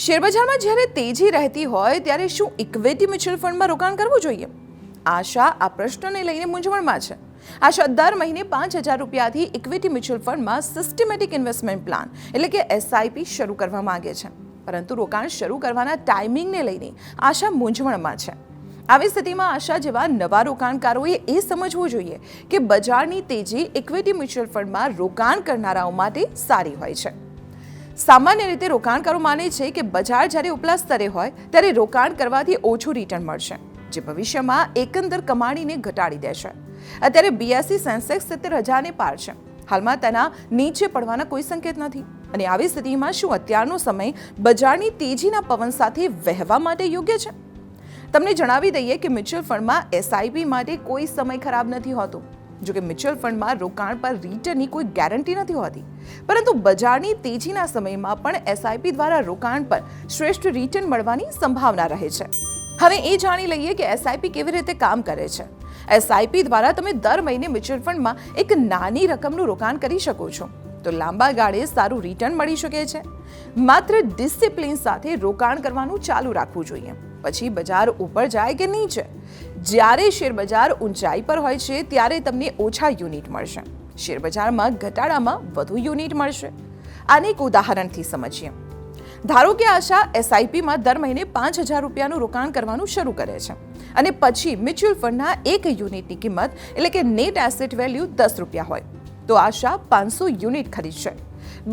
શેરબજારમાં જ્યારે તેજી રહેતી હોય ત્યારે શું ઇક્વિટી મ્યુચ્યુઅલ ફંડમાં રોકાણ કરવું જોઈએ? આશા, આ પ્રશ્નને લઈને મૂંઝવણમાં છે. આશા, દર મહિને પાંચ હજાર રૂપિયાથી ઇક્વિટી મ્યુચ્યુઅલ ફંડમાં સિસ્ટમેટિક ઇન્વેસ્ટમેન્ટ પ્લાન એટલે કે એસઆઈપી શરૂ કરવા માંગે છે. પરંતુ રોકાણ શરૂ કરવાના ટાઈમિંગને લઈને આશા મૂંઝવણમાં છે. આવી સ્થિતિમાં આશા જેવા નવા રોકાણકારોએ એ સમજવું જોઈએ કે બજારની તેજી ઇક્વિટી મ્યુચ્યુઅલ ફંડમાં રોકાણ કરનારાઓ માટે સારી હોય છે. સામાન્ય રીતે રોકાણકારો માને છે કે બજાર જ્યારે ઉપલા સ્તરે હોય, ત્યારે રોકાણ કરવાથી ઓછું રિટર્ન મળશે, જે ભવિષ્યમાં એકંદર કમાણીને ઘટાડી દેશે. અત્યારે બીએસસી સેન્સેક્સ સિત્તેર હજારને પાર છે. હાલમાં તેના નીચે પડવાના કોઈ સંકેત નથી. અને આવી સ્થિતિમાં શું અત્યારનો સમય બજારની તેજીના પવન સાથે વહેવા માટે યોગ્ય છે? તમને જણાવી દઈએ કે મ્યુચ્યુઅલ ફંડમાં એસઆઈપી માટે કોઈ સમય ખરાબ નથી હોતો. જો કે મ્યુચ્યુઅલ ફંડમાં રોકાણ પર રિટર્નની કોઈ ગેરંટી નથી હોતી. પરંતુ બજારની તેજીના સમયમાં પણ એસઆઈપી દ્વારા રોકાણ પર શ્રેષ્ઠ રિટર્ન મળવાની સંભાવના રહે છે. હવે એ જાણી લઈએ કે એસઆઈપી કેવી રીતે કામ કરે છે. એસઆઈપી દ્વારા તમે દર મહિને મ્યુચ્યુઅલ ફંડમાં એક નાની રકમનું રોકાણ કરી શકો છો. તો લાંબા ગાળે સારું રિટર્ન મળી શકે છે. માત્ર ડિસિપ્લિન સાથે રોકાણ કરવાનું ચાલુ રાખવું જોઈએ. પછી બજાર ઉપર જાય કે નીચે? જ્યારે શેર બજાર ઊંચાઈ પર હોય છે, ત્યારે તમને ઓછા યુનિટ મળશે. શેર બજારમાં ઘટાડામાં વધુ યુનિટ મળશે. આને એક ઉદાહરણથી સમજીએ. ધારો કે આશા એસઆઈપીમાં દર મહિને પાંચ હજાર રૂપિયાનું રોકાણ કરવાનું શરૂ કરે છે. અને પછી મ્યુચ્યુઅલ ફંડના એક યુનિટની કિંમત એટલે કે નેટ એસેટ વેલ્યુ દસ રૂપિયા હોય. તો આશા પાંચસો યુનિટ ખરીદશે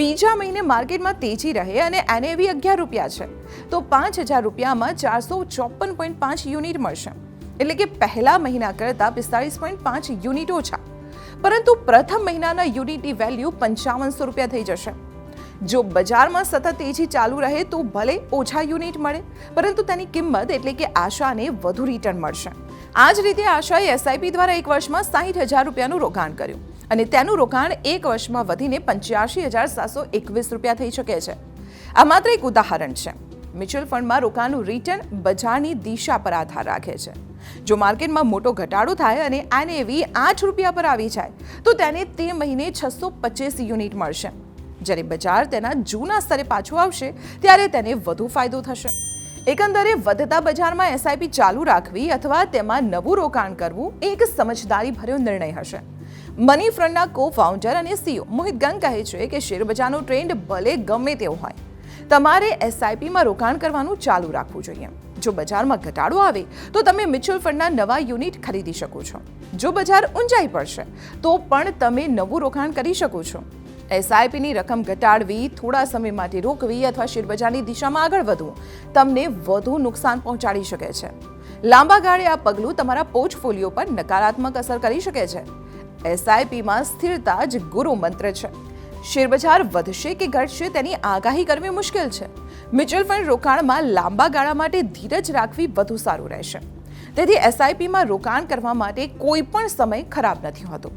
બીજા મહિને માર્કેટમાં તેજી રહે અને એનએવી અગિયાર રૂપિયા છે. તો પાંચ હજાર રૂપિયામાં ચારસો ચોપન પોઈન્ટ પાંચ યુનિટ મળશે. એટલે કે પહેલા મહિના કરતાં પિસ્તાળીસ પોઈન્ટ પાંચ યુનિટ ઓછા. પરંતુ પ્રથમ મહિનાના યુનિટની વેલ્યુ પંચાવનસો રૂપિયા થઈ જશે. જો બજારમાં સતત તેજી ચાલુ રહે તો ભલે ઓછા યુનિટ મળે, પરંતુ તેની કિંમત એટલે કે આશાને વધુ રિટર્ન મળશે. આ જ રીતે આશાએ એસઆઈપી દ્વારા એક વર્ષમાં સાહીઠ હજાર રૂપિયાનું રોકાણ કર્યું. અને તેનું રોકાણ એક વર્ષમાં વધીને પંચ્યાસી હજાર સાતસો એકવીસ રૂપિયા થઈ શકે છે. આ માત્ર એક ઉદાહરણ છે. મ્યુચ્યુઅલ ફંડમાં રોકાણનું રિટર્ન બજારની દિશા પર આધાર રાખે છે. જો માર્કેટમાં મોટો ઘટાડો થાય અને એનએવી આઠ રૂપિયા પર આવી જાય, તો તેને તે મહિને છસો પચીસ યુનિટ મળશે. જ્યારે બજાર તેના જૂના સ્તરે પાછું આવશે, ત્યારે તેને વધુ ફાયદો થશે. એકંદરે વધતા બજારમાં એસઆઈપી ચાલુ રાખવી અથવા તેમાં નવું રોકાણ કરવું એક સમજદારી ભર્યો નિર્ણય હશે. મની ફ્રન્ટના કો ફાઉન્ડર અને સીઓ મોહિત ગંગ કહે છે કે શેરબજારનો ટ્રેન્ડ ભલે ગમે તેવો હોય, તમારે એસઆઈપીમાં રોકાણ કરવાનું ચાલુ રાખવું જોઈએ. જો બજારમાં ઘટાડો આવે, તો તમે મ્યુચ્યુઅલ ફંડના નવા યુનિટ ખરીદી શકો છો. જો બજાર ઊંચાઈ પડશે તો પણ તમે નવું રોકાણ કરી શકો છો. એસઆઈપીની રકમ ઘટાડવી, થોડા સમય માટે રોકવી અથવા શેરબજારની દિશામાં આગળ વધવું, તમને વધુ નુકસાન પહોંચાડી શકે છે. લાંબા ગાળે આ પગલું તમારા પોર્ટફોલિયો પર નકારાત્મક અસર કરી શકે છે. એસઆઈપીમાં સ્થિરતા જ ગુરુ મંત્ર છે. શેરબજાર વધશે કે ઘટશે તેની આગાહી કરવી મુશ્કેલ છે. મ્યુચ્યુઅલ ફંડ રોકાણમાં લાંબા ગાળા માટે ધીરજ રાખવી વધુ સારું રહેશે. તેથી એસઆઈપીમાં રોકાણ કરવા માટે કોઈ પણ સમય ખરાબ નથી હોતો.